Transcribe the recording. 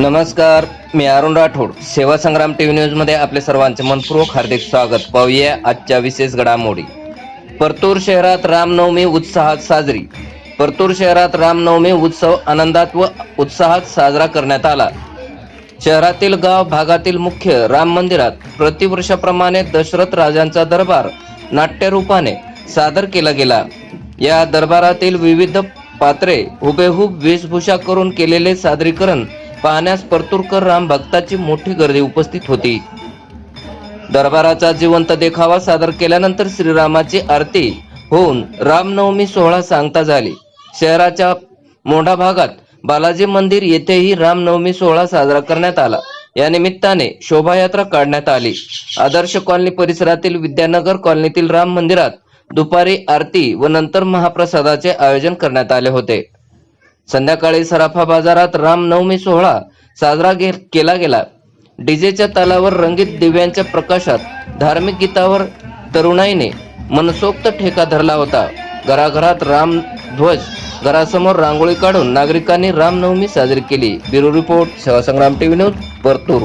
नमस्कार मी अरुण राठोड. सेवा संग्राम टीव्ही न्यूजमध्ये आपले सर्वांचे मनपूर्वक हार्दिक स्वागत. पाहूया आजच्या विशेष घडामोडी. परतूर शहरात रामनवमी उत्साहात साजरी. परतूर शहरात रामनवमी उत्सव आनंदात व उत्साहात साजरा करण्यात आला. शहरातील गाव भागातील मुख्य राम मंदिरात प्रतिवर्षाप्रमाणे दशरथ राजांचा दरबार नाट्यरूपाने सादर केला गेला. या दरबारातील विविध पात्रे हुबेहूब वेशभूषा करून केलेले सादरीकरण पाहण्यास परतूरकर राम भक्ताची मोठी गर्दी उपस्थित होती. दरबाराचा जिवंत देखावा सादर केल्यानंतर श्रीरामाची आरती होऊन रामनवमी सोहळा सांगता झाली. शहराच्या मोठा भागात बालाजी मंदिर येथेही रामनवमी सोहळा साजरा करण्यात आला. या निमित्ताने शोभायात्रा काढण्यात आली. आदर्श कॉलनी परिसरातील विद्यानगर कॉलनीतील राम मंदिरात दुपारी आरती व नंतर महाप्रसादाचे आयोजन करण्यात आले होते. संध्याकाळी सराफा बाजारात रामनवमी सोहळा साजरा केला गेला. डीजेच्या तालावर रंगीत दिव्यांच्या प्रकाशात धार्मिक गीतावर तरुणाईने मनसोक्त ठेका धरला होता. घराघरात राम ध्वज घरासमोर रांगोळी काढून नागरिकांनी रामनवमी साजरी केली. Bureau report Sevasangram TV news Partur.